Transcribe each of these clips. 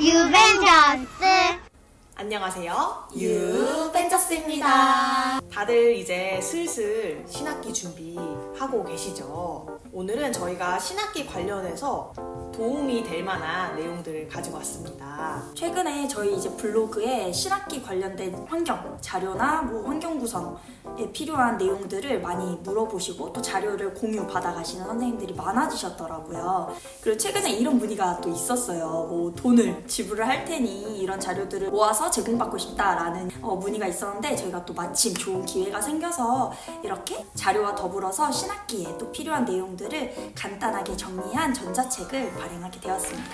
유벤져스 안녕하세요. 유벤져스입니다. 다들 이제 슬슬 신학기 준비하고 계시죠? 오늘은 저희가 신학기 관련해서 도움이 될 만한 내용들을 가지고 왔습니다. 최근에 저희 이제 블로그에 신학기 관련된 환경 자료나 뭐 환경 구성에 필요한 내용들을 많이 물어보시고 또 자료를 공유 받아가시는 선생님들이 많아지셨더라고요. 그리고 최근에 이런 문의가 또 있었어요. 뭐 돈을 지불을 할 테니 이런 자료들을 모아서 제공받고 싶다라는 어, 문의가 있었는데 저희가 또 마침 좋은 기회가 생겨서 이렇게 자료와 더불어서 신학기에 또 필요한 내용들을 간단하게 정리한 전자책을 발행하게 되었습니다.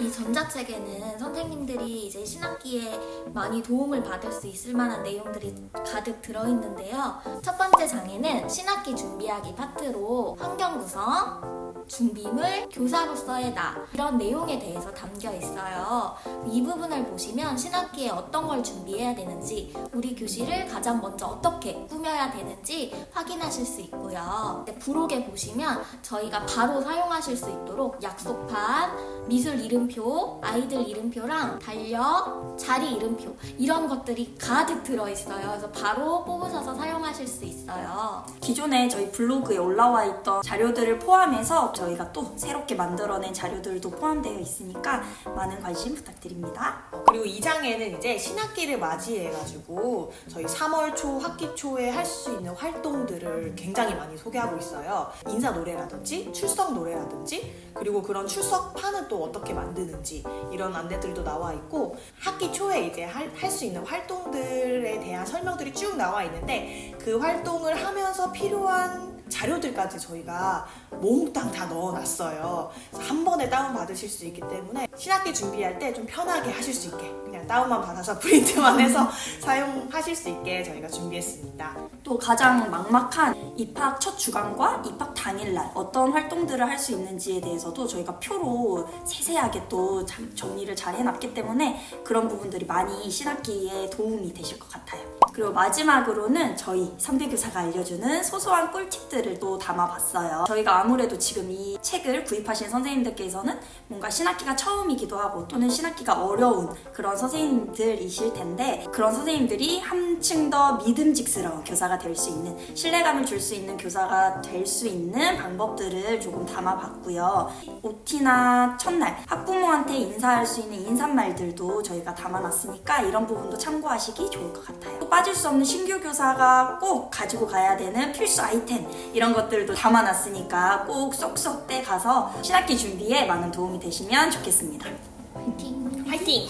이 전자책에는 선생님들이 이제 신학기에 많이 도움을 받을 수 있을 만한 내용들이 가득 들어있는데요. 첫 번째 장에는 신학기 준비하기 파트로 환경 구성, 준비물, 교사로서의 나 이런 내용에 대해서 담겨 있어요. 이 부분을 보시면 신학기에 어떤 걸 준비해야 되는지 우리 교실을 가장 먼저 어떻게 꾸며야 되는지 확인하실 수 있고요. 부록에 보시면 저희가 바로 사용하실 수 있도록 약속판, 미술 이름표, 아이들 이름표랑 달력, 자리 이름표 이런 것들이 가득 들어있어요. 그래서 바로 뽑으셔서 사용하실 수 있어요. 기존에 저희 블로그에 올라와 있던 자료들을 포함해서 저희가 또 새롭게 만들어낸 자료들도 포함되어 있으니까 많은 관심 부탁드립니다. 그리고 이 장에는 이제 신학기를 맞이해가지고 저희 3월 초, 학기 초에 할 수 있는 활동들을 굉장히 많이 소개하고 있어요. 인사 노래라든지 출석 노래라든지 그리고 그런 출석판은 또 어떻게 만드는지 이런 안내들도 나와 있고 학기 초에 이제 할 수 있는 활동들에 대한 설명들이 쭉 나와 있는데 그 활동을 하면서 필요한 자료들까지 저희가 몽땅 다 넣어놨어요. 한 번에 다운 받으실 수 있기 때문에 신학기 준비할 때 좀 편하게 하실 수 있게 그냥 다운만 받아서 프린트만 해서 사용하실 수 있게 저희가 준비했습니다. 또 가장 막막한 입학 첫 주간과 입학 당일날 어떤 활동들을 할 수 있는지에 대해서도 저희가 표로 세세하게 또 참- 정리를 잘 해놨기 때문에 그런 부분들이 많이 신학기에 도움이 되실 것 같아요. 그리고 마지막으로는 저희 선배교사가 알려주는 소소한 꿀팁들을 또 담아봤어요. 저희가 아무래도 지금 이 책을 구입하신 선생님들께서는 뭔가 신학기가 처음이기도 하고 또는 신학기가 어려운 그런 선생님들이실 텐데 그런 선생님들이 한층 더 믿음직스러운 교사가 될 수 있는 신뢰감을 줄 수 있는 교사가 될 수 있는 방법들을 조금 담아봤고요. OT나 첫날 학부모한테 인사할 수 있는 인사말들도 저희가 담아놨으니까 이런 부분도 참고하시기 좋을 것 같아요. 또 빠질 수 없는 신규 교사가 꼭 가지고 가야 되는 필수 아이템 이런 것들도 담아놨으니까 꼭 쏙쏙 떼가서 신학기 준비에 많은 도움이 되시면 좋겠습니다. 화이팅! 화이팅!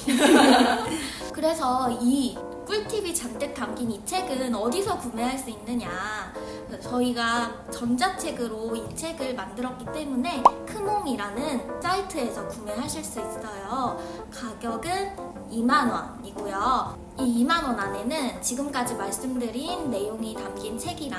그래서 이 꿀팁이 잔뜩 담긴 이 책은 어디서 구매할 수 있느냐? 저희가 전자책으로 이 책을 만들었기 때문에 크몽이라는 사이트에서 구매하실 수 있어요. 가격은 2만 원이고요. 이 2만 원 안에는 지금까지 말씀드린 내용이 담긴 책이랑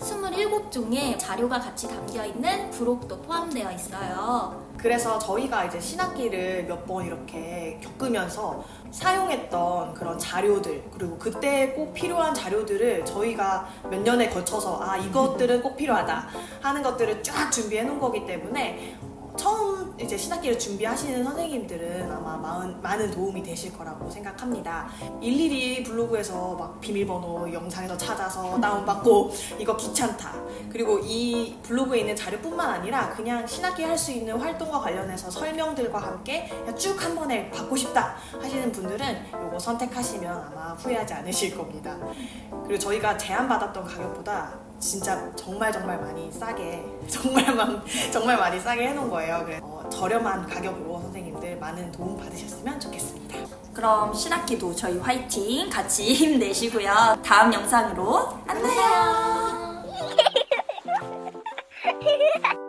27종의 자료가 같이 담겨 있는 부록도 포함되어 있어요. 그래서 저희가 이제 신학기를 몇 번 이렇게 겪으면서 사용했던 그런 자료들 그리고 그때 꼭 필요한 자료들을 저희가 몇 년에 걸쳐서 아 이것들은 꼭 필요하다 하는 것들을 쫙 준비해 놓은 거기 때문에 처음 이제 신학기를 준비하시는 선생님들은 아마 많은, 많은 도움이 되실 거라고 생각합니다. 일일이 블로그에서 막 비밀번호 영상에서 찾아서 다운받고 이거 귀찮다. 그리고 이 블로그에 있는 자료뿐만 아니라 그냥 신학기 할 수 있는 활동과 관련해서 설명들과 함께 쭉 한 번에 받고 싶다 하시는 분들은 이거 선택하시면 아마 후회하지 않으실 겁니다. 그리고 저희가 제안받았던 가격보다 진짜 정말 정말 많이 싸게 정말 많, 정말 많이 싸게 해놓은 거예요. 그래서 어, 저렴한 가격으로 선생님들 많은 도움 받으셨으면 좋겠습니다. 그럼 신학기도 저희 화이팅 같이 힘내시고요. 다음 영상으로 안녕. 안녕!